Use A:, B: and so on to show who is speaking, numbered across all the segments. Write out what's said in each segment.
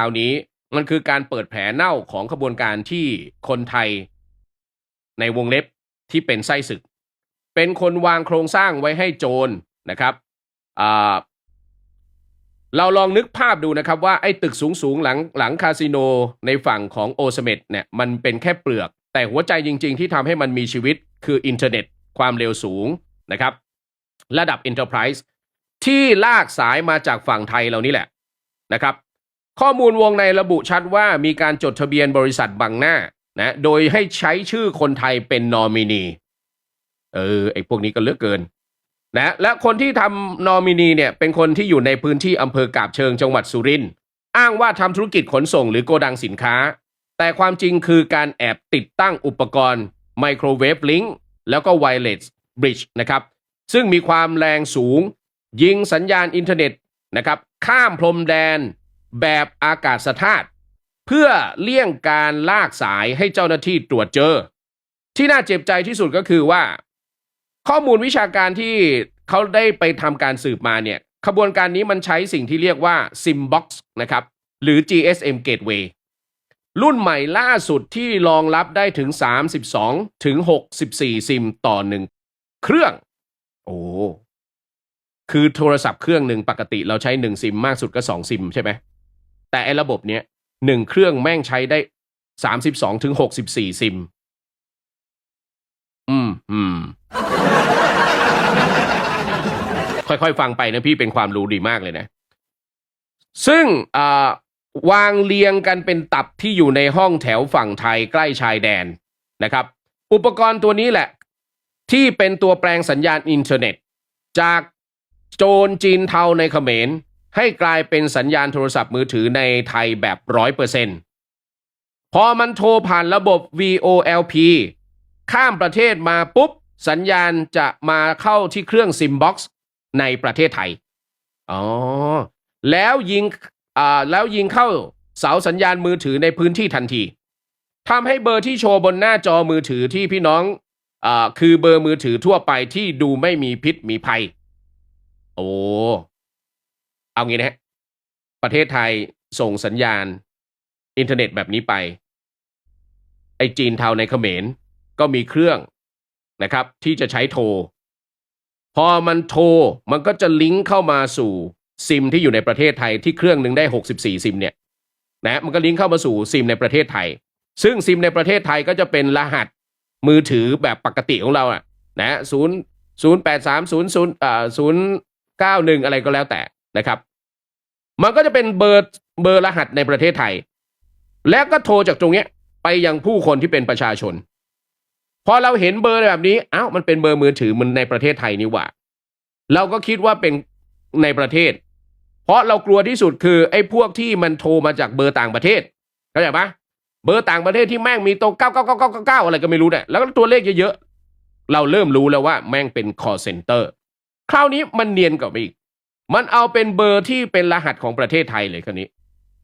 A: ราวนี้มันคือการเปิดแผลเน่าของขบวนการที่คนไทย ในวงเล็บที่เป็นไส้ศึก เป็นคนวางโครงสร้างไว้ให้โจรนะครับเราลองนึกภาพดูนะครับว่าไอ้ตึกสูงสูงๆหลังหลังคาสิโนในฝั่งของโอเสเมดเนี่ยมันเป็นแค่เปลือก แต่หัวใจจริง ๆ ที่ทำให้มันมีชีวิตคืออินเทอร์เน็ต ความเร็วสูงนะครับ ระดับ Enterprise ที่ลากสายมาจากฝั่งไทยเรานี่แหละนะครับ ข้อมูลวงในระบุชัดว่ามีการจดทะเบียนบริษัทบังหน้านะโดยให้ใช้ชื่อคนไทยเป็นนอมินีเออไอพวกนี้ก็เลือกเกินนะและคนที่ทำนอมินีเนี่ยเป็นคนที่อยู่ในพื้นที่อำเภอกาบเชิงจังหวัดสุรินทร์อ้างว่าทำธุรกิจขนส่งหรือโกดังสินค้า แต่ความจริงคือการแอบติดตั้งอุปกรณ์ไมโครเวฟลิงก์แล้วก็ไวเลสบริดจ์นะครับซึ่งมีความแรงสูง ยิงสัญญาณอินเทอร์เน็ตนะครับข้ามพรมแดน แบบอากาศธาตุเพื่อเลี่ยงการลากสายให้เจ้าหน้าที่ตรวจเจอ ที่น่าเจ็บใจที่สุดก็คือว่า ข้อมูลวิชาการที่เขาได้ไปทำการสืบมาเนี่ยขบวนการนี้มันใช้สิ่งที่เรียกว่า Simbox นะครับ หรือ GSM Gateway รุ่นใหม่ล่าสุดที่รองรับได้ถึง 32 ถึง 64 ซิมต่อหนึ่งเครื่อง โอ้ คือโทรศัพท์เครื่องหนึ่งปกติเราใช้หนึ่งซิมมากสุดก็สองซิมใช่ไหม แต่ไอ้ระบบเนี้ยหนึ่งเครื่องแม่งใช้ได้32ถึง64ซิม อืมอืมค่อยๆ ฟังไปนะพี่เป็นความรู้ดีมากเลยนะ ซึ่งวางเรียงกันเป็นตับที่อยู่ในห้องแถวฝั่งไทยใกล้ชายแดนนะครับ อุปกรณ์ตัวนี้แหละ ที่เป็นตัวแปลงสัญญาณอินเทอร์เน็ต จากโจรจีนเทาในเขมร ให้กลายเป็นสัญญาณโทรศัพท์มือถือในไทยแบบร้อยเปอร์เซ็นต์พอมันโทรผ่านระบบ VOLP ข้ามประเทศมาปุ๊บ สัญญาณจะมาเข้าที่เครื่อง Simbox ในประเทศไทย อ๋อ แล้วยิงอ่าแล้วยิงเข้าเสาสัญญาณมือถือในพื้นที่ทันทีทำให้เบอร์ที่โชว์บนหน้าจอมือถือที่พี่น้องอ่าคือเบอร์มือถือทั่วไปที่ดูไม่มีพิษมีภัย โอ้ เอางี้นะฮะประเทศไทยส่งสัญญาณอินเทอร์เน็ตแบบนี้ไป ไอจีนเทาในเขมรก็มีเครื่องนะครับ ที่จะใช้โทร พอมันโทรมันก็จะลิงก์เข้ามาสู่ซิมที่อยู่ในประเทศไทยที่เครื่องหนึ่งได้ 64 ซิมเนี่ยนะมันก็ลิงก์เข้ามาสู่ซิมในประเทศไทย ซึ่งซิมในประเทศไทยก็จะเป็นรหัสมือถือแบบปกติของเราอะนะศูนย์ศูนย์แปดสามศูนย์ศูนย์อ่าศูนย์เก้าหนึ่งอะไรก็แล้วแต่ นะครับ มันก็จะเป็นเบอร์เบอร์รหัสในประเทศไทย แล้วก็โทรจากตรงเนี้ยไปยังผู้คนที่เป็นประชาชน พอเราเห็นเบอร์แบบนี้อ้าวมันเป็นเบอร์มือถือมันในประเทศไทยนี่หว่า เราก็คิดว่าเป็นในประเทศ เพราะเรากลัวที่สุดคือไอ้พวกที่มันโทรมาจากเบอร์ต่างประเทศเข้าใจปะเบอร์ต่างประเทศที่แม่งมีตัวเก้าเก้าเก้าเก้าเก้าอะไรก็ไม่รู้เนี่ยแล้วก็ตัวเลขเยอะๆเราเริ่มรู้แล้วว่าแม่งเป็น call center คราวนี้มันเนียนกว่าอีก มันเอาเป็นเบอร์ที่เป็นรหัสของประเทศไทยเลยคราวนี้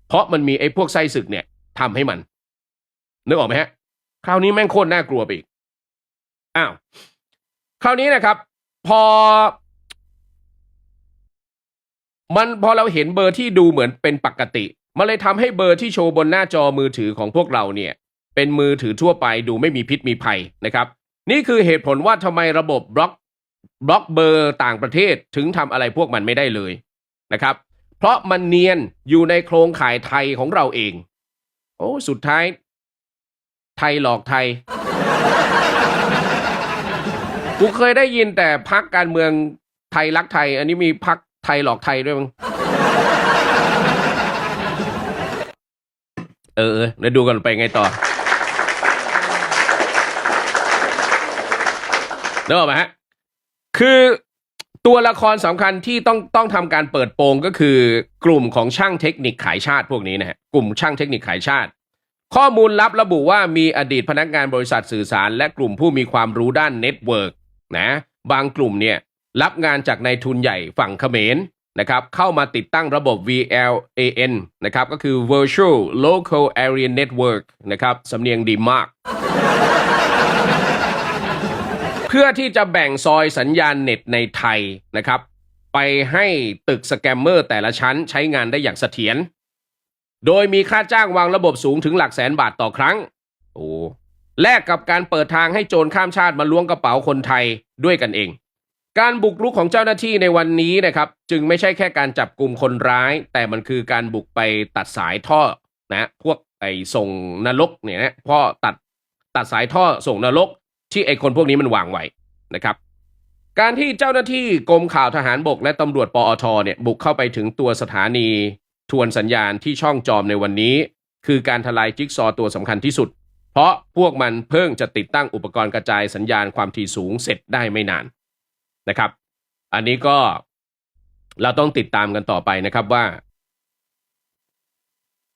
A: เพราะมันมีไอ้พวกไส้ศึกเนี่ยทำให้มัน นึกออกไหมฮะ คราวนี้แม่งโคตรน่ากลัวไปอีก อ้าว คราวนี้นะครับ พอ มันพอเราเห็นเบอร์ที่ดูเหมือนเป็นปกติ มันเลยทำให้เบอร์ที่โชว์บนหน้าจอมือถือของพวกเราเนี่ย เป็นมือถือทั่วไปดูไม่มีพิษมีภัยนะครับ นี่คือเหตุผลว่าทำไมระบบบล็อก บล็อกเบอร์ต่างประเทศถึงทำอะไรพวกมันไม่ได้เลยนะครับ เพราะมันเนียนอยู่ในโครงข่ายไทยของเราเอง โอ้สุดท้าย ไทยหลอกไทย กูเคยได้ยินแต่พักการเมืองไทยรักไทย อันนี้มีพักไทยหลอกไทยด้วยมั้งเออเออเดี๋ยวดูกันไปไงต่อนึกออไหมฮะ คือตัวละครสำคัญที่ต้องต้องทำการเปิดโปงก็คือกลุ่มของช่างเทคนิคขายชาติพวกนี้นะฮะกลุ่มช่างเทคนิคขายชาติ ข้อมูลลับระบุว่ามีอดีตพนักงานบริษัทสื่อสาร และกลุ่มผู้มีความรู้ด้านเน็ตเวิร์กนะบางกลุ่มเนี่ยรับงานจากนายทุนใหญ่ฝั่งเขมรนะครับเข้ามาติดตั้งระบบ VLAN นะครับก็คือ Virtual Local Area Network นะครับสำเนียงดีมาก พื่อที่จะแบ่งซอยสัญญาณเน็ตในไทยนะครับ ไปให้ตึกสแกมเมอร์แต่ละชั้นใช้งานได้อย่างเสถียรโดยมีค่าจ้างวางระบบสูงถึงหลักแสนบาทต่อครั้ง โอ้แลกกับการเปิดทางให้โจรข้ามชาติมาล้วงกระเป๋าคนไทยด้วยกันเอง การบุกรุกของเจ้าหน้าที่ในวันนี้นะครับ จึงไม่ใช่แค่การจับกลุ่มคนร้าย แต่มันคือการบุกไปตัดสายท่อนะพวกไอ้ส่งนรกเนี่ยนะพ่อตัดตัดสายท่อส่งนรก ที่ไอ้คนพวกนี้มันวางไว้นะครับการที่เจ้าหน้าที่กรมข่าวทหารบกและตำรวจปอทเนี่ยบุกเข้าไปถึงตัวสถานีทวนสัญญาณที่ช่องจอมในวันนี้ คือการทลายจิ๊กซอตัวสำคัญที่สุด เพราะพวกมันเพิ่งจะติดตั้งอุปกรณ์กระจายสัญญาณความถี่สูงเสร็จได้ไม่นานนะครับ อันนี้ก็เราต้องติดตามกันต่อไปนะครับว่า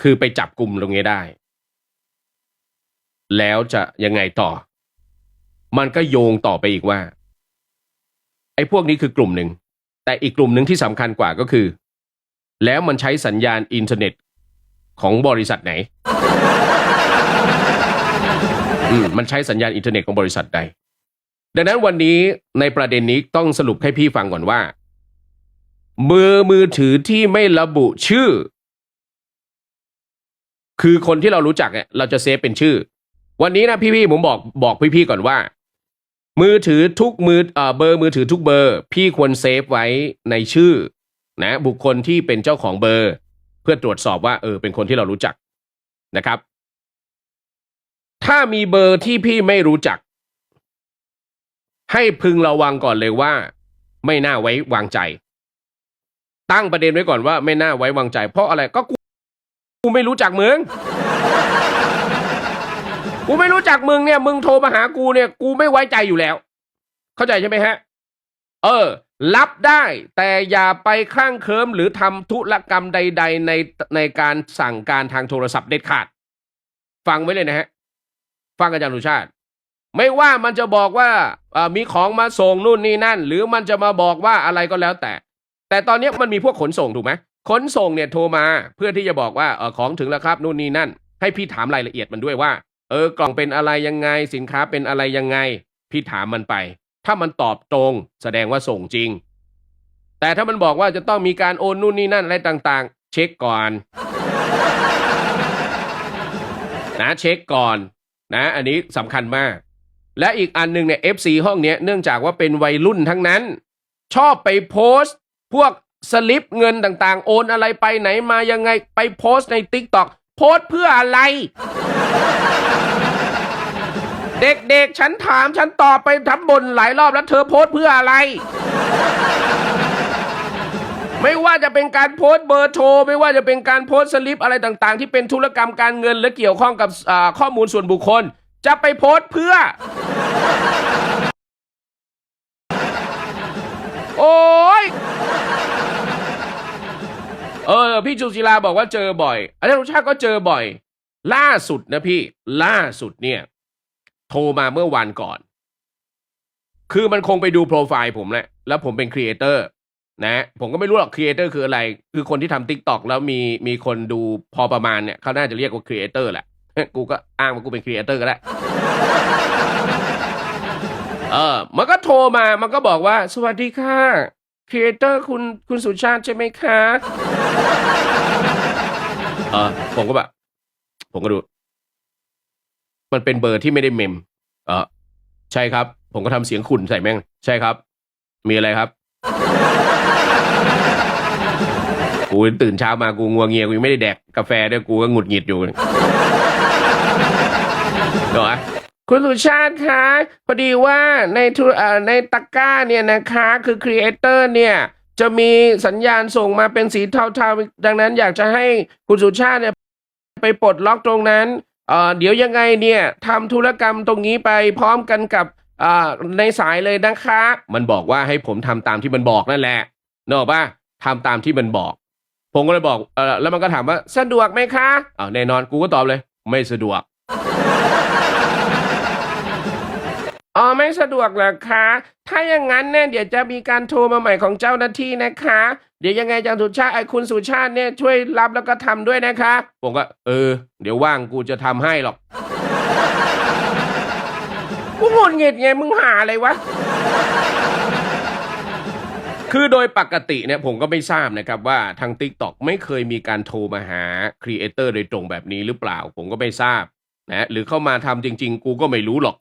A: คือไปจับกลุ่มตรงนี้ได้ แล้วจะยังไงต่อ มันก็โยงต่อไปอีกว่า ไอ้พวกนี้คือกลุ่มหนึ่ง แต่อีกกลุ่มหนึ่งที่สำคัญกว่าก็คือ แล้วมันใช้สัญญาณอินเทอร์เน็ตของบริษัทไหนอืมมันใช้สัญญาณอินเทอร์เน็ตของบริษัทใด ดังนั้นวันนี้ในประเด็นนี้ต้องสรุปให้พี่ฟังก่อนว่า มือมือถือที่ไม่ระบุชื่อ คือคนที่เรารู้จักเนี่ยเราจะเซฟเป็นชื่อ วันนี้นะพี่ๆผมบอกบอกพี่ๆก่อนว่า มือถือทุกมือเบอร์มือถือทุกเบอร์ พี่ควรเซฟไว้ในชื่อนะบุคคลที่เป็นเจ้าของเบอร์ เพื่อตรวจสอบว่าเออเป็นคนที่เรารู้จักนะครับ ถ้ามีเบอร์ที่พี่ไม่รู้จัก ให้พึงระวังก่อนเลยว่า ไม่น่าไว้วางใจ ตั้งประเด็นไว้ก่อนว่าไม่น่าไว้วางใจ เพราะอะไรก็กูกูไม่รู้จักมึง กูไม่รู้จักมึงเนี่ย มึงโทรมาหากูเนี่ย กูไม่ไว้ใจอยู่แล้ว เข้าใจใช่ไหมฮะ เออ รับได้แต่อย่าไปคลั่งเคิมหรือทำธุรกรรมใด ๆ ในในการสั่งการทางโทรศัพท์เด็ดขาด ฟังไว้เลยนะฮะ ฟังอาจารย์สุชาติ ไม่ว่ามันจะบอกว่ามีของมาส่งนู่นนี่นั่น หรือมันจะมาบอกว่าอะไรก็แล้วแต่ แต่ตอนนี้มันมีพวกขนส่งถูกไหมขนส่งเนี่ยโทรมาเพื่อที่จะบอกว่าออของถึงแล้วครับนู่นนี่นั่น ให้พี่ถามรายละเอียดมันด้วยว่า เออกล่องเป็นอะไรยังไง สินค้าเป็นอะไรยังไง พี่ถามมันไป ถ้ามันตอบตรง แสดงว่าส่งจริง แต่ถ้ามันบอกว่าจะต้องมีการโอนนู่นนี่นั่นอะไรต่างๆ เช็คก่อน นะเช็คก่อน นะ อันนี้สำคัญมาก และอีกอันหนึ่งเนี่ย FC ห้องเนี้ยเนื่องจากว่าเป็นวัยรุ่นทั้งนั้น ชอบไปโพสต์ พวกสลิปเงินต่างๆ โอนอะไรไปไหนมายังไงไปโพสต์ใน t ิ k t o k โพสต์เพื่ออะไร เด็กๆ ฉันถามฉันตอบไปทำบนหลายรอบแล้วเธอโพสเพื่ออะไร ไม่ว่าจะเป็นการโพสเบอร์โทร ไม่ว่าจะเป็นการโพสสลิปอะไรต่างๆ ที่เป็นธุรกรรมการเงิน และเกี่ยวข้องกับข้อมูลส่วนบุคคล จะไปโพสเพื่อ โอ้ยเออ พี่จุศิลาบอกว่าเจอบ่อยอาจารย์รุชาติก็เจอบ่อย ล่าสุดนะพี่ ล่าสุดเนี่ย โทรมาเมื่อวันก่อน คือมันคงไปดูโปรไฟล์ผมแหละ แล้วผมเป็นครีเอเตอร์นะ ผมก็ไม่รู้หรอกครีเอเตอร์คืออะไร คือคนที่ทำทิกตอกแล้วมีมีคนดูพอประมาณเนี่ยเขาน่าจะเรียกว่าครีเอเตอร์แหละ กูก็อ้างว่ากูเป็นครีเอเตอร์ก็ได้ เออ มันก็โทรมา มันก็บอกว่า สวัสดีค่ะครีเอเตอร์คุณคุณสุชาติใช่ไหมคะ เออผมก็แบบผมก็ดู มันเป็นเบอร์ที่ไม่ได้เมม เออใช่ครับ ผมก็ทำเสียงขุ่นใส่แม่ง ใช่ครับ มีอะไรครับ กูตื่นเช้ามากูงัวเงียกูยังไม่ได้แดกกาแฟด้วยกูก็หงุดหงิดอยู่เหรอคุณสุชาติคะพอดีว่าในธุเอ่อในตะกร้าเนี่ยนะคะ คือครีเอเตอร์เนี่ยจะมีสัญญาณส่งมาเป็นสีเทาๆ ดังนั้นอยากจะให้คุณสุชาติเนี่ยไปปลดล็อกตรงนั้น เออเดี๋ยวยังไงเนี่ยทำธุรกรรมตรงนี้ไปพร้อมกันกับในสายเลยนะคะ มันบอกว่าให้ผมทำตามที่มันบอกนั่นแหละนึกออกปะทำตามที่มันบอก ผมก็เลยบอกออแล้วมันก็ถามว่าสะดวกไหมคะอ้าวแน่นอนกูก็ตอบเลย ไม่สะดวกอ๋อไม่สะดวกเหรอคะ ถ้าอย่างนั้นเนี่ยเดี๋ยวจะมีการโทรมาใหม่ของเจ้าหน้าที่นะคะ เดี๋ยวยังไงอาจารย์สุชาติไอ้คุณสุชาติเนี่ยช่วยรับแล้วก็ทำด้วยนะคะ ผมก็ เออ เดี๋ยวว่างกูจะทำให้หรอกกูหงุดหงิดไงมึงหาอะไรวะคือโดยปกติเนี่ยผมก็ไม่ทราบนะครับว่าทาง Tik t o อกไม่เคยมีการโทรมาหาครีเอเตอร์โดยตรงแบบนี้หรือเปล่า ผมก็ไม่ทราบนะหรือเข้ามาทำจริง ๆ กูก็ไม่รู้หรอก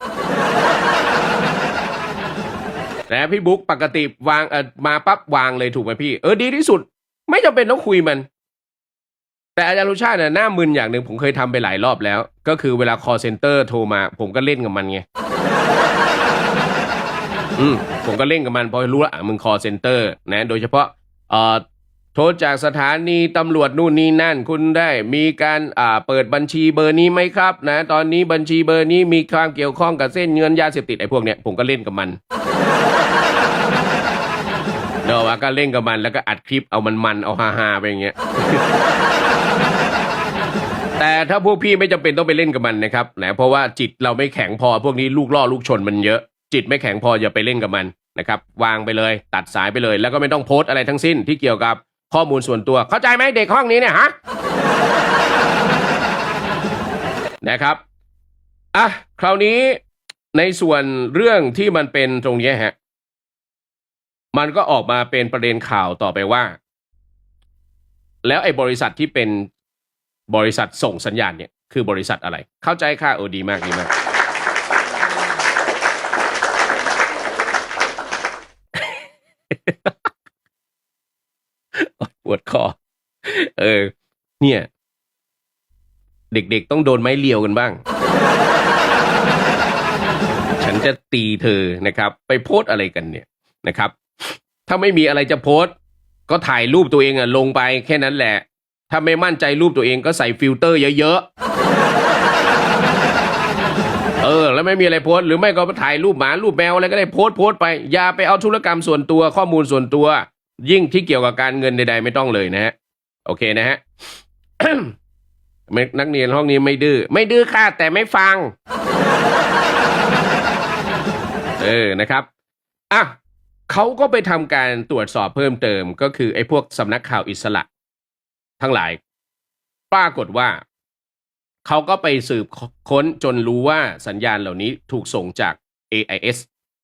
A: นะพี่บุ๊กปกติวางเออมาปั๊บวางเลยถูกไหมพี่ เออดีที่สุด ไม่จำเป็นต้องคุยมัน แต่อาจารย์รุชาติเนี่ยหน้ามึนอย่างหนึ่งผมเคยทำไปหลายรอบแล้ว ก็คือเวลา call center โทรมา ผมก็เล่นกับมันไงอืมผมก็เล่นกับมันพราะรู้ละอะมึง call center นะ โดยเฉพาะเอ่อโทรจากสถานีตำรวจนู่นนี่นั่น คุณได้มีการอ่าเปิดบัญชีเบอร์นี้ไหมครับ นะ ตอนนี้บัญชีเบอร์นี้มีความเกี่ยวข้องกับเส้นเงินยาเสพติดไอ้พวกเนี้ยผมก็เล่นกับมัน เนอะว่าก็เล่นกับมันแล้วก็อัดคลิปเอามันมันเอาฮาฮาๆไปอย่างเงี้ย แต่ถ้าพวกพี่ไม่จำเป็นต้องไปเล่นกับมันนะครับนะเพราะว่าจิตเราไม่แข็งพอพวกนี้ลูกล่อลูกชนมันเยอะ จิตไม่แข็งพออย่าไปเล่นกับมันนะครับ วางไปเลย ตัดสายไปเลย แล้วก็ไม่ต้องโพสต์อะไรทั้งสิ้นที่เกี่ยวกับข้อมูลส่วนตัว เข้าใจไหมเด็กห้องนี้เนี่ยฮะ นะครับ อะ คราวนี้ในส่วนเรื่องที่มันเป็นตรงเนี้ยฮะ มันก็ออกมาเป็นประเด็นข่าวต่อไปว่า แล้วไอ้บริษัทที่เป็นบริษัทส่งสัญญาณเนี่ยคือบริษัทอะไร เข้าใจค่ะโอ้ดีมากดีมาก ปวดคอ เออ เนี่ย เด็กๆต้องโดนไม้เลียวกันบ้าง ฉันจะตีเธอนะครับ ไปโพสอะไรกันเนี่ยนะครับ ถ้าไม่มีอะไรจะโพสต์ ก็ถ่ายรูปตัวเองอะลงไปแค่นั้นแหละ ถ้าไม่มั่นใจรูปตัวเองก็ใส่ฟิลเตอร์เยอะๆ เออ แล้วไม่มีอะไรโพสต์หรือไม่ก็ถ่ายรูปหมารูปแมวอะไรก็ได้โพสต์โพสต์ไป อย่าไปเอาธุรกรรมส่วนตัวข้อมูลส่วนตัว ยิ่งที่เกี่ยวกับการเงินใด ๆ ไม่ต้องเลยนะฮะโอเคนะฮะนักเรียนห้องนี้ไม่ดื้อไม่ดื้อค่ะแต่ไม่ฟัง เออนะครับอะ เขาก็ไปทำการตรวจสอบเพิ่มเติม ก็คือไอ้พวกสำนักข่าวอิสระ ทั้งหลาย ปรากฏว่า เขาก็ไปสืบค้นจนรู้ว่าสัญญาณเหล่านี้ถูกส่งจาก AIS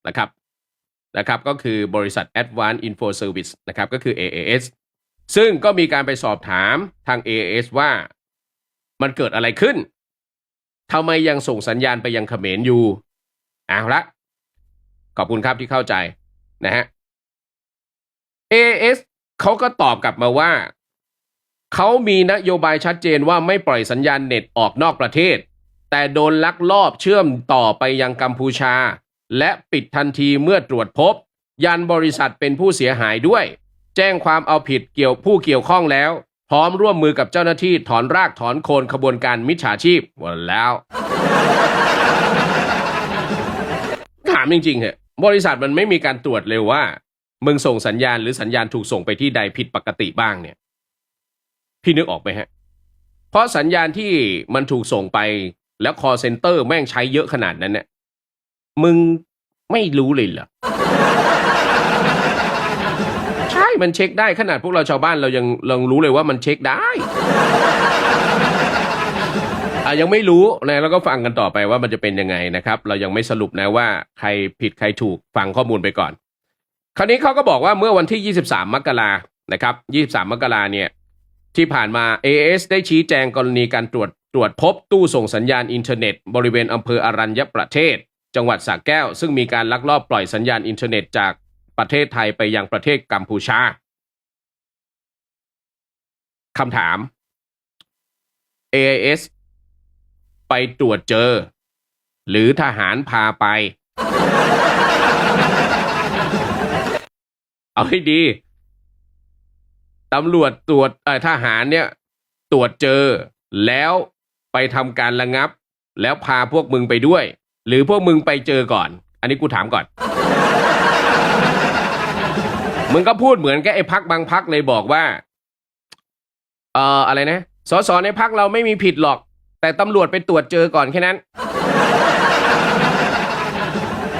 A: นะครับนะครับก็คือบริษัท Advanced Info Service นะครับก็คือ AAS ซึ่งก็มีการไปสอบถามทาง AAS ว่ามันเกิดอะไรขึ้นทำไมยังส่งสัญญาณไปยังเขมรอยู่เอาละ ขอบคุณครับที่เข้าใจ นะฮะ AS เขาก็ตอบกลับมาว่า เขามีนโยบายชัดเจนว่าไม่ปล่อยสัญญาณเน็ตออกนอกประเทศ แต่โดนลักลอบเชื่อมต่อไปยังกัมพูชา และปิดทันทีเมื่อตรวจพบ ยันบริษัทเป็นผู้เสียหายด้วย แจ้งความเอาผิดเกี่ยวผู้เกี่ยวข้องแล้ว พร้อมร่วมมือกับเจ้าหน้าที่ถอนรากถอนโคนขบวนการมิจฉาชีพหมดแล้ว ถามจริงๆเหอะ บริษัทมันไม่มีการตรวจเลยว่า มึงส่งสัญญาณหรือสัญญาณถูกส่งไปที่ใดผิดปกติบ้างเนี่ย พี่นึกออกไหมฮะ เพราะสัญญาณที่มันถูกส่งไปแล้ว call center แม่งใช้เยอะขนาดนั้นเนี่ยมึงไม่รู้เลยเหรอใช่มันเช็คได้ขนาดพวกเราชาวบ้านเรายังลองรู้เลยว่ามันเช็คได้ อะยังไม่รู้นะแล้วก็ฟังกันต่อไปว่ามันจะเป็นยังไงนะครับ เรายังไม่สรุปนะว่าใครผิดใครถูกฟังข้อมูลไปก่อน คราวนี้เขาก็บอกว่าเมื่อวันที่ 23 มกรานะครับ 23 มกราเนี่ยที่ผ่านมา AS ได้ชี้แจงกรณีการตรวจตรวจพบตู้ส่งสัญญาณอินเทอร์เน็ต บริเวณอำเภออรัญญประเทศ จังหวัดสระแก้ว ซึ่งมีการลักลอบปล่อยสัญญาณอินเทอร์เน็ตจากประเทศไทยไปยังประเทศกัมพูชาคำถาม AIS ไปตรวจเจอ หรือทหารพาไป เอาให้ดีตำรวจตรวจเอ่อทหารเนี่ย ตรวจเจอ แล้วไปทำการระงับ แล้วพาพวกมึงไปด้วย หรือพวกมึงไปเจอก่อน อันนี้กูถามก่อน มึงก็พูดเหมือนกับไอ้พักบางพักเลยบอกว่า เอ่ออะไรนะสสในพักเราไม่มีผิดหรอก แต่ตำรวจไปตรวจเจอก่อนแค่นั้น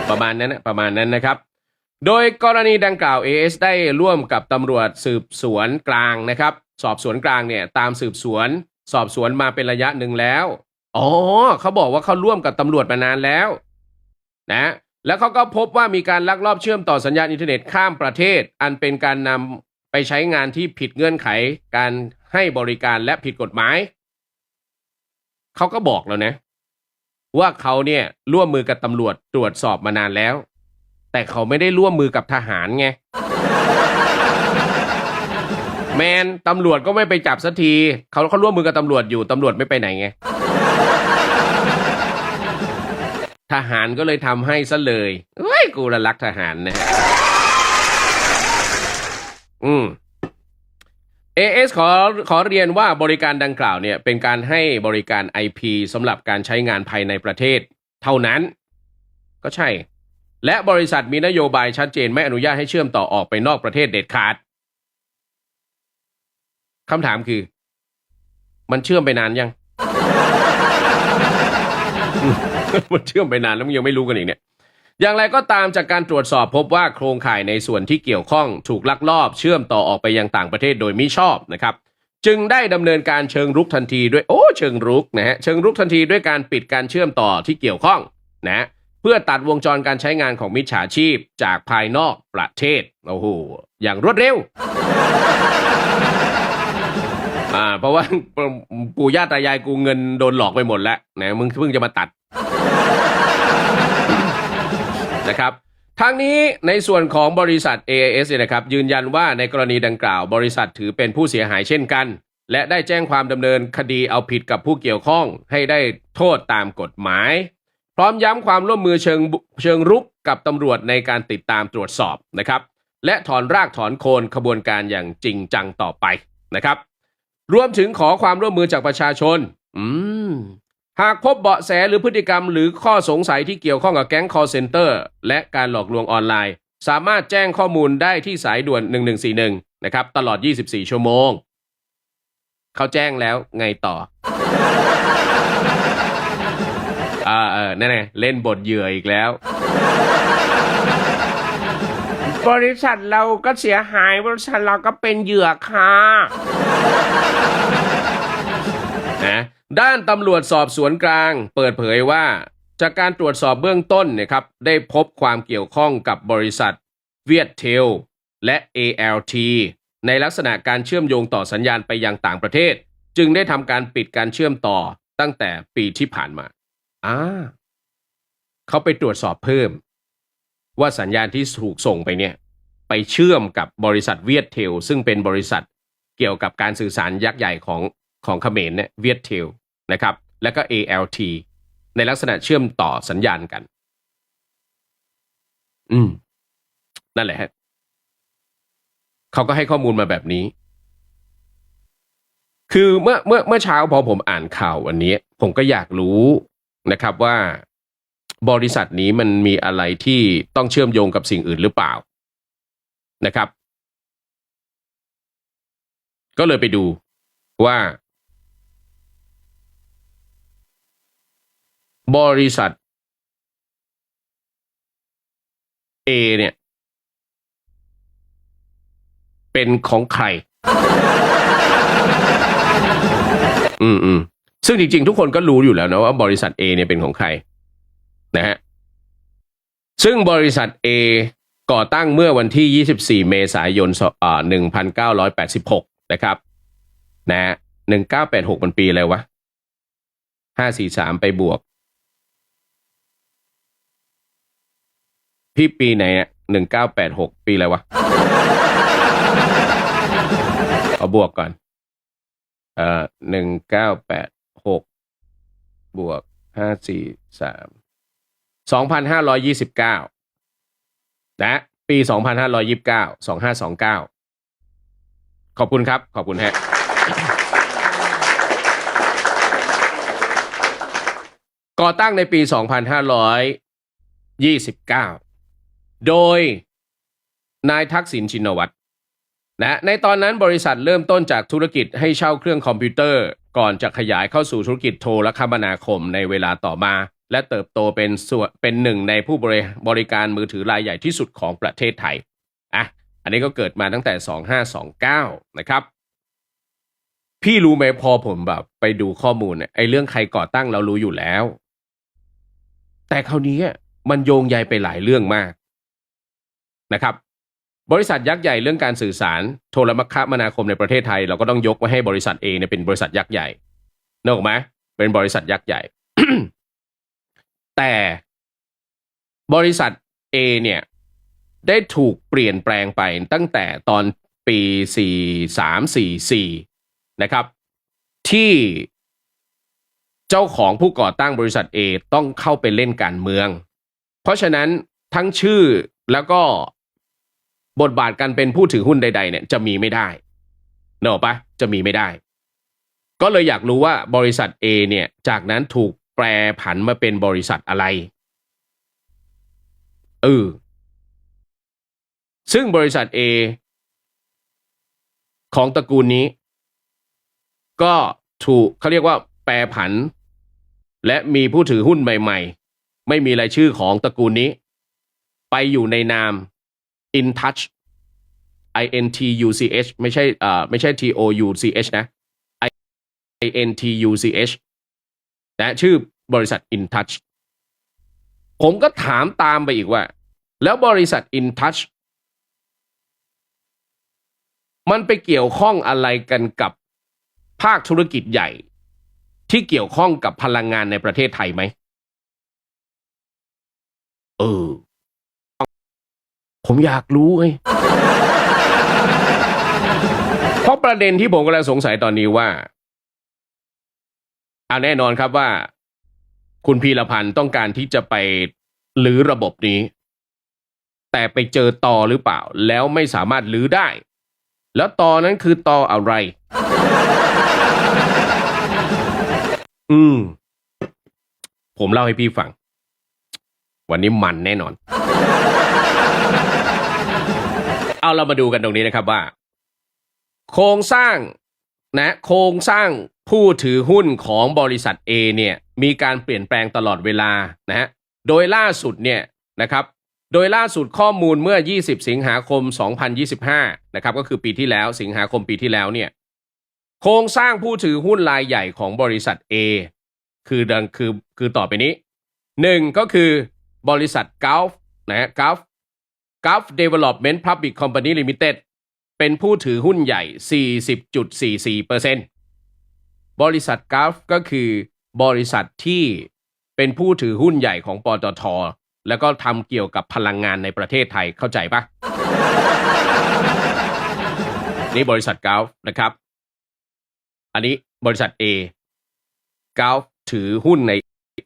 A: ประมาณนั้นนะประมาณนั้นนะครับ โดยกรณีดังกล่าว AS ได้ร่วมกับตำรวจสืบสวนกลางนะครับ สอบสวนกลางเนี่ยตามสืบสวน สอบสวนมาเป็นระยะหนึ่งแล้ว อ๋อเขาบอกว่าเขาร่วมกับตำรวจมานานแล้ว นะ แล้วเขาก็พบว่ามีการลักลอบเชื่อมต่อสัญญาณอินเทอร์เน็ตข้ามประเทศ อันเป็นการนำไปใช้งานที่ผิดเงื่อนไข การให้บริการและผิดกฎหมาย เขาก็บอกแล้วนะ ว่าเขาเนี่ยร่วมมือกับตำรวจตรวจสอบมานานแล้ว แต่เขาไม่ได้ร่วมมือกับทหารไงแมนตำรวจก็ไม่ไปจับสักทีเขาเขาร่วมมือกับตำรวจอยู่ตำรวจไม่ไปไหนไงทหารก็เลยทำให้ซะเลยเฮ้ยกูละรักทหารนะฮะอืม AS ขอขอเรียนว่าบริการดังกล่าวเนี่ยเป็นการให้บริการ IP สำหรับการใช้งานภายในประเทศ เท่านั้น ก็ใช่ และบริษัทมีนโยบายชัดเจนไม่อนุญาตให้เชื่อมต่อออกไปนอกประเทศเด็ดขาดคำถามคือ มันเชื่อมไปนานยัง มันเชื่อมไปนานแล้วมึงยังไม่รู้กันอีกเนี่ย อย่างไรก็ตามจากการตรวจสอบพบว่าโครงข่ายในส่วนที่เกี่ยวข้องถูกลักลอบเชื่อมต่อออกไปยังต่างประเทศโดยมิชอบนะครับ จึงได้ดำเนินการเชิงรุกทันทีด้วยโอ้เชิงรุกนะฮะเชิงรุกทันทีด้วยการปิดการเชื่อมต่อที่เกี่ยวข้องนะฮะเพื่อตัดวงจรการใช้งานของมิจฉาชีพจากภายนอกประเทศโอ้โหอย่างรวดเร็วอ่าเพราะว่าปู่ย่าตายายกูเงินโดนหลอกไปหมดแล้วนะมึงเพิ่งจะมาตัด นะครับทั้งนี้ในส่วนของบริษัท AIS เนี่ยนะครับยืนยันว่าในกรณีดังกล่าว บริษัทถือเป็นผู้เสียหายเช่นกัน และได้แจ้งความดำเนินคดีเอาผิดกับผู้เกี่ยวข้อง ให้ได้โทษตามกฎหมาย พร้อมย้ำความร่วมมือเชิงเชิงรุกกับตำรวจในการติดตามตรวจสอบนะครับและถอนรากถอนโคนขบวนการอย่างจริงจังต่อไปนะครับ รวมถึงขอความร่วมมือจากประชาชน อืม หากพบเบาะแสหรือพฤติกรรมหรือข้อสงสัยที่เกี่ยวข้องกับแก๊ง call center และการหลอกลวงออนไลน์ สามารถแจ้งข้อมูลได้ที่สายด่วน 1141 นะครับ ตลอด 24 ชั่วโมง เขาแจ้งแล้วไงต่อ อ่าเออนั่นไงเล่นบทเหยื่ออีกแล้ว บริษัทเราก็เสียหายบริษัทเราก็เป็นเหยื่อค่ะนะ ด้านตำรวจสอบสวนกลาง เปิดเผยว่า จากการตรวจสอบเบื้องต้นเนะครับได้พบความเกี่ยวข้องกับบริษัทเวียดเทลและ ALT ในลักษณะการเชื่อมโยงต่อสัญญาณไปยังต่างประเทศ จึงได้ทำการปิดการเชื่อมต่อตั้งแต่ปีที่ผ่านมาอ่าเขาไปตรวจสอบเพิ่ม ว่าสัญญาณที่ถูกส่งไปเนี่ย ไปเชื่อมกับบริษัทเวียดเทลซึ่งเป็นบริษัทเกี่ยวกับการสื่อสารยักษ์ใหญ่ของ ของเขมรเนี่ยเวียดเทลนะครับแล้วก็ ALT ในลักษณะเชื่อมต่อสัญญาณกัน อืม นั่นแหละฮะเขาก็ให้ข้อมูลมาแบบนี้ คือเมื่อเมื่อเมื่อเช้าพอผมอ่านข่าววันนี้ ผมก็อยากรู้นะครับว่าบริษัทนี้มันมีอะไรที่ต้องเชื่อมโยงกับสิ่งอื่นหรือเปล่านะครับ ก็เลยไปดูว่า บริษัท A เนี่ย เป็นของใคร อืมอืมซึ่งจริงๆ ทุกคนก็รู้อยู่แล้วนะว่าบริษัท A เนี่ยเป็นของใครนะฮะซึ่งบริษัท A ก่อตั้งเมื่อวันที่ 24 เมษายนอ่า1986 นะครับนะฮะ1986 มันปีอะไรวะ 543 ไปบวก พี่ปีไหนอะหนึ่งเก้าแปดหกปีอะไรวะ เอาบวกก่อน เอ่อหนึ่งเก้าแปดหกบวกห้าสี่สามสองพันห้าร้อยยี่สิบเก้านะปีสองพันห้าร้อยยี่บเก้าสองห้าสองเก้าขอบคุณครับ ขอบคุณฮะก่อตั้งในปี 2529 โดยนายทักษิณชินวัตรนะในตอนนั้นบริษัทเริ่มต้นจากธุรกิจให้เช่าเครื่องคอมพิวเตอร์ ก่อนจะขยายเข้าสู่ธุรกิจโทรคมนาคมในเวลาต่อมา และเติบโตเป็นส่วนเป็นหนึ่งในผู้บริบริการมือถือรายใหญ่ที่สุดของประเทศไทยอะอันนี้ก็เกิดมาตั้งแต่ 2529 นะครับ พี่รู้ไหมพอผมแบบไปดูข้อมูลไอ้เรื่องใครก่อตั้งเรารู้อยู่แล้ว แต่คราวนี้มันโยงใยไปหลายเรื่องมาก นะครับบริษัทยักษ์ใหญ่เรื่องการสื่อสารโทรคมนาคมในประเทศไทย เราก็ต้องยกไว้ให้บริษัทเอเนี่ยเป็นบริษัทยักษ์ใหญ่นึกออกไหมเป็นบริษัทยักษ์ใหญ่ แต่บริษัท A เนี่ยได้ถูกเปลี่ยนแปลงไปตั้งแต่ตอนปี 4344 นะครับ ที่เจ้าของผู้ก่อตั้งบริษัท A ต้องเข้าไปเล่นการเมือง เพราะฉะนั้นทั้งชื่อแล้วก็ บทบาทการเป็นผู้ถือหุ้นใด ๆ เนี่ยจะมีไม่ได้เนอะปะจะมีไม่ได้ ก็เลยอยากรู้ว่าบริษัท A เนี่ยจากนั้นถูกแปรผันมาเป็นบริษัทอะไรเออซึ่งบริษัท A ของตระกูลนี้ ก็ถูกเขาเรียกว่าแปรผัน และมีผู้ถือหุ้นใหม่ ๆ ไม่มีรายชื่อของตระกูลนี้ ไปอยู่ในนาม InTouch I N T U C H ไม่ใช่อ่าไม่ใช่ T O U C H นะ I N T U C H นะชื่อบริษัท InTouch ผมก็ถามตามไปอีกว่า แล้วบริษัท InTouch มันไปเกี่ยวข้องอะไรกันกับภาคธุรกิจใหญ่ ที่เกี่ยวข้องกับพลังงานในประเทศไทยไหม เออ ผมอยากรู้ไงเพราะประเด็นที่ผมกำลังสงสัยตอนนี้ว่าเอาแน่นอนครับว่า คุณพีรพันธ์ต้องการที่จะไปลื้อระบบนี้ แต่ไปเจอต่อหรือเปล่า แล้วไม่สามารถลื้อได้ แล้วตอนั้นคือตออะไร อืม ผมเล่าให้พี่ฟัง วันนี้มันแน่นอน เอาเรามาดูกันตรงนี้นะครับว่า โครงสร้างนะโครงสร้างผู้ถือหุ้นของบริษัท A เนี่ยมีการเปลี่ยนแปลงตลอดเวลานะฮะโดยล่าสุดเนี่ยนะครับโดยล่าสุดข้อมูลเมื่อ 20 สิงหาคม 2025 นะครับก็คือปีที่แล้วสิงหาคมปีที่แล้วเนี่ยโครงสร้างผู้ถือหุ้นรายใหญ่ของบริษัท A คือดังคือคือต่อไปนี้หนึ่งก็คือบริษัท Gulf นะฮะ Gulf Development Public Company Limited เป็นผู้ถือหุ้นใหญ่ 40.44%บริษัท Gulf ก็คือบริษัทที่เป็นผู้ถือหุ้นใหญ่ของปตท แล้วก็ทำเกี่ยวกับพลังงานในประเทศไทยเข้าใจปะนี่บริษัท Gulf นะครับ อันนี้บริษัท A Gulf ถือหุ้นใน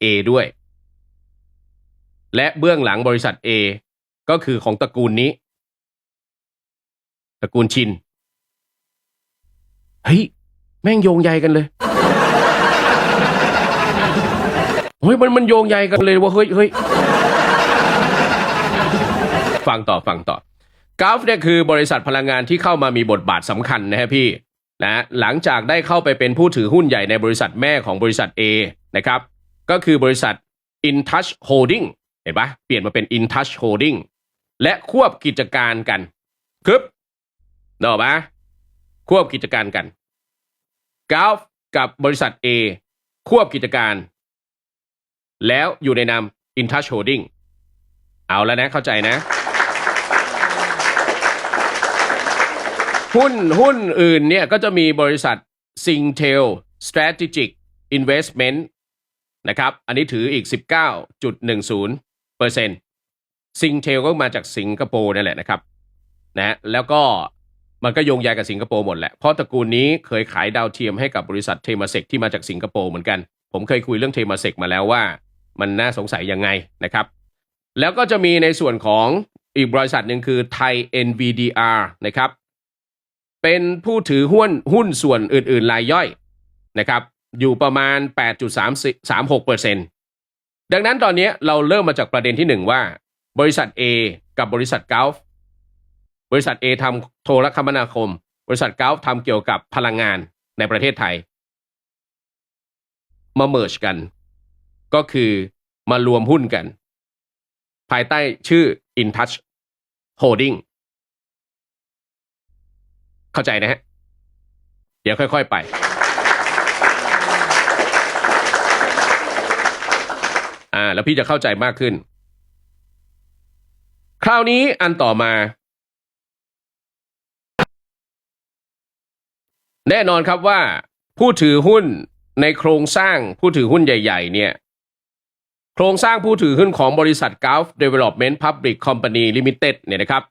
A: A ด้วย และเบื้องหลังบริษัท A ก็คือของตระกูลนี้ ตระกูลชินเฮ้ยแม่งโยงใยกันเลยเฮ้ยมันมันโยงใยกันเลยว่าเฮ้ยเฮ้ยฟังต่อฟังต่อกราฟเนี่ยคือบริษัทพลังงานที่เข้ามามีบทบาทสำคัญนะฮะพี่นะหลังจากได้เข้าไปเป็นผู้ถือหุ้นใหญ่ในบริษัทแม่ของบริษัท A นะครับ ก็คือบริษัท InTouch Holding เห็นปะเปลี่ยนมาเป็น InTouch Holding และควบกิจการกันครับนกออกปะควบกิจการกันกาฟกับบริษัท A ควบกิจการ แล้วอยู่ในนาม InTouch Holding เอาแล้วนะเข้าใจนะ หุ้นหุ้นอื่นเนี่ยก็จะมีบริษัท Singtel Strategic Investment นะครับ อันนี้ถืออีก 19.10เปอร์เซ็นต์ Singtel ก็มาจากสิงคโปร์นั่นแหละนะครับนะแล้วก็มันก็โยงใยกับสิงคโปร์หมดแหละ เพราะตระกูลนี้เคยขายดาวเทียมให้กับบริษัทเทมาเซกที่มาจากสิงคโปร์เหมือนกัน ผมเคยคุยเรื่องเทมาเซกมาแล้วว่า มันน่าสงสัยยังไงนะครับ แล้วก็จะมีในส่วนของอีกบริษัทหนึ่งคือไทย NVDR นะครับ เป็นผู้ถือหุ้นหุ้นส่วนอื่นๆรายย่อยนะครับ อยู่ประมาณ 8.36%ดังนั้นตอนนี้เราเริ่มมาจากประเด็นที่หนึ่งว่า บริษัท A กับบริษัท Gulf บริษัท A ทำโทรคมนาคม บริษัท Gulf ทำเกี่ยวกับพลังงานในประเทศไทย มาเมิร์ชกัน ก็คือมารวมหุ้นกัน ภายใต้ชื่อ InTouch Holding เข้าใจนะฮะ เดี๋ยวค่อย ๆ ไป อ่า แล้วพี่จะเข้าใจมากขึ้น คราวนี้อันต่อมา แน่นอนครับว่า ผู้ถือหุ้นในโครงสร้างผู้ถือหุ้นใหญ่ ๆ เนี่ย โครงสร้างผู้ถือหุ้นของบริษัท Gulf Development Public Company Limited เนี่ยนะครับ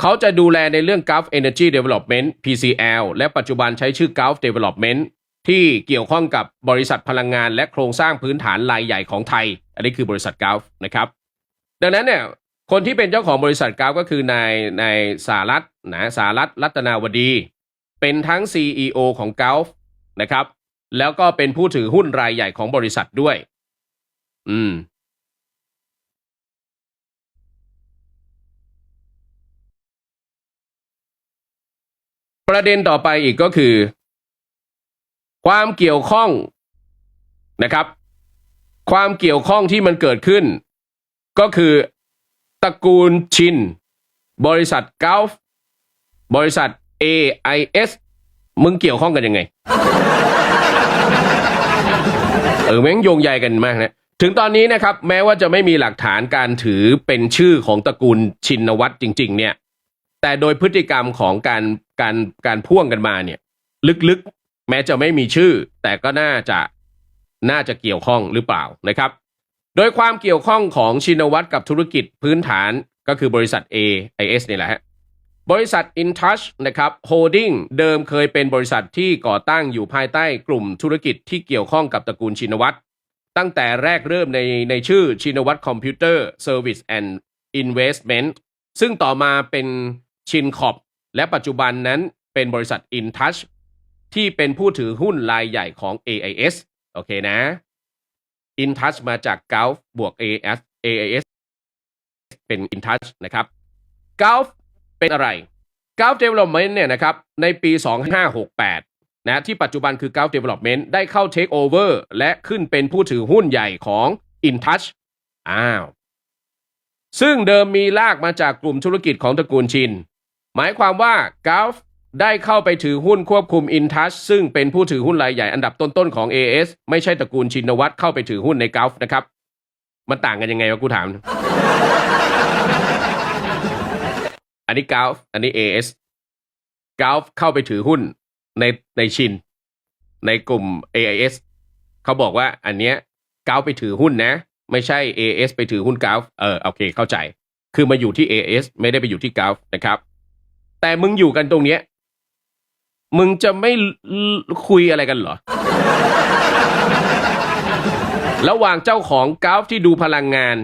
A: เขาจะดูแลในเรื่อง Gulf Energy Development PCL และปัจจุบันใช้ชื่อ Gulf Development ที่เกี่ยวข้องกับบริษัทพลังงานและโครงสร้างพื้นฐานรายใหญ่ของไทย อันนี้คือบริษัท Gulf นะครับ ดังนั้นเนี่ย คนที่เป็นเจ้าของบริษัท Gulf ก็คือนายนายสารัตนะสารัตรัตนาวดี เป็นทั้ง CEO ของ Gulf นะครับ แล้วก็เป็นผู้ถือหุ้นรายใหญ่ของบริษัทด้วย อืมประเด็นต่อไปอีกก็คือ ความเกี่ยวข้องนะครับ ความเกี่ยวข้องที่มันเกิดขึ้น ก็คือ ตระกูลชิน บริษัทก u ลฟบริษัท AIS มึงเกี่ยวข้องกันยังไง เออแม่งโยงใยกันมากนะ ถึงตอนนี้นะครับ แม้ว่าจะไม่มีหลักฐานการถือเป็นชื่อของตระกูลชินวัตรจริง ๆ เนี่ย แต่โดยพฤติกรรมของการการการพ่วงกันมาเนี่ย ลึกๆ แม้จะไม่มีชื่อ แต่ก็น่าจะน่าจะเกี่ยวข้องหรือเปล่านะครับ โดยความเกี่ยวข้องของชินวัตรกับธุรกิจพื้นฐานก็คือบริษัท AIS นี่แหละฮะบริษัท InTouch นะครับ Holding เดิมเคยเป็นบริษัทที่ก่อตั้งอยู่ภายใต้กลุ่มธุรกิจที่เกี่ยวข้องกับตระกูลชินวัตรตั้งแต่แรกเริ่มในในชื่อชินวัตรคอมพิวเตอร์เซอร์วิสแอนด์อินเวสเมนต์ซึ่งต่อมาเป็นชินคอปและปัจจุบันนั้นเป็นบริษัท InTouch ที่เป็นผู้ถือหุ้นรายใหญ่ของ AIS โอเคนะ InTouch มาจาก Gulf บวก AS AIS เป็น InTouch นะครับ Gulf เป็นอะไร Gulf Development เนี่ยนะครับในปี 2568 นะที่ปัจจุบันคือ Gulf Development ได้เข้า Take Over และขึ้นเป็นผู้ถือหุ้นใหญ่ของ InTouch อ้าว ซึ่งเดิมมีลากมาจากกลุ่มธุรกิจของตระกูลชิน หมายความว่า Gulf ได้เข้าไปถือหุ้นควบคุม InTouch ซึ่งเป็นผู้ถือหุ้นรายใหญ่อันดับต้นๆของ AS ไม่ใช่ตระกูลชินวัตรเข้าไปถือหุ้นใน Gulf นะครับ มันต่างกันยังไงวะกูถาม อันนี้ Gulf อันนี้ AS Gulf เข้าไปถือหุ้นในในชิน ในกลุ่ม AIS เขาบอกว่าอันเนี้ย Gulf ไปถือหุ้นนะ ไม่ใช่ AS ไปถือหุ้น Gulf เออโอเคเข้าใจ คือมาอยู่ที่ AS ไม่ได้ไปอยู่ที่ Gulf นะครับแต่มึงอยู่กันตรงเนี้ย มึงจะไม่คุยอะไรกันเหรอ ระหว่างเจ้าของ Gulf ที่ดูพลังงาน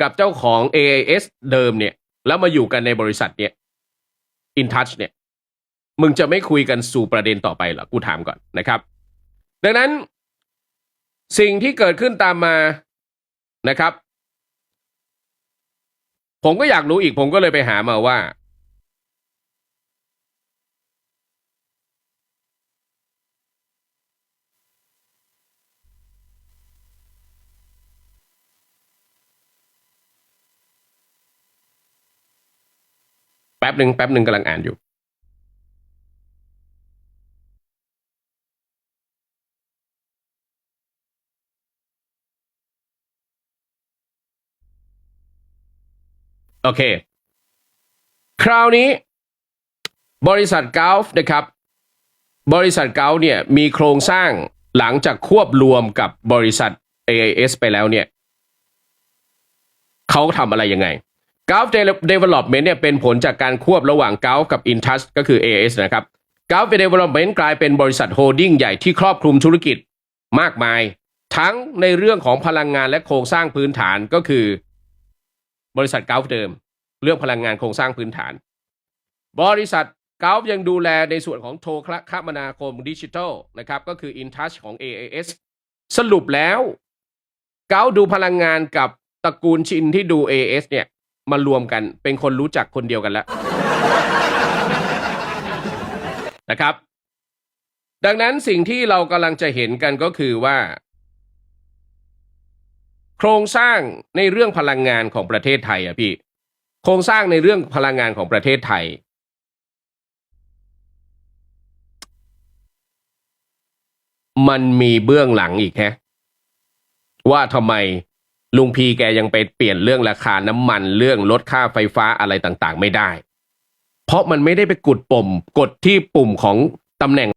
A: กับเจ้าของ AIS เดิมเนี่ย แล้วมาอยู่กันในบริษัทเนี่ย InTouch เนี่ย มึงจะไม่คุยกันสู่ประเด็นต่อไปเหรอ กูถามก่อนนะครับ ดังนั้น สิ่งที่เกิดขึ้นตามมานะครับ ผมก็อยากรู้อีกผมก็เลยไปหามาว่า ป๊บหนึ่งแป๊บหนึ่งกำลังอ่านอยู่โอเค คราวนี้ บริษัทก u ลฟนะครับ บริษัทก u ลเนี่ยมีโครงสร้างหลังจากควบรวมกับบริษัท AIS ไปแล้วเนี่ยเขาทำอะไรยังไง Gulf Development เนี่ยเป็นผลจากการควบระหว่าง Gulf กับ InTouch ก็คือ AS นะครับ Gulf Development กลายเป็นบริษัทโฮลดิ้งใหญ่ที่ครอบคลุมธุรกิจมากมาย ทั้งในเรื่องของพลังงานและโครงสร้างพื้นฐานก็คือบริษัท Gulf เดิม เรื่องพลังงานโครงสร้างพื้นฐาน บริษัท Gulf ยังดูแลในส่วนของโทรคมนาคมดิจิทัลนะครับก็คือ InTouch ของ AIS สรุปแล้ว Gulf ดูพลังงานกับตระกูลชินที่ดู AS เนี่ย มารวมกันเป็นคนรู้จักคนเดียวกันแล้วนะครับ ดังนั้นสิ่งที่เรากำลังจะเห็นกันก็คือว่า โครงสร้างในเรื่องพลังงานของประเทศไทยอะพี่ โครงสร้างในเรื่องพลังงานของประเทศไทย มันมีเบื้องหลังอีกแฮะว่าทำไม ลุงพีแกยังไปเปลี่ยนเรื่องราคาน้ำมันเรื่องลดค่าไฟฟ้าอะไรต่างๆ ไม่ได้ เพราะมันไม่ได้ไปกดปุ่มกดที่ปุ่มของตำแหน่ง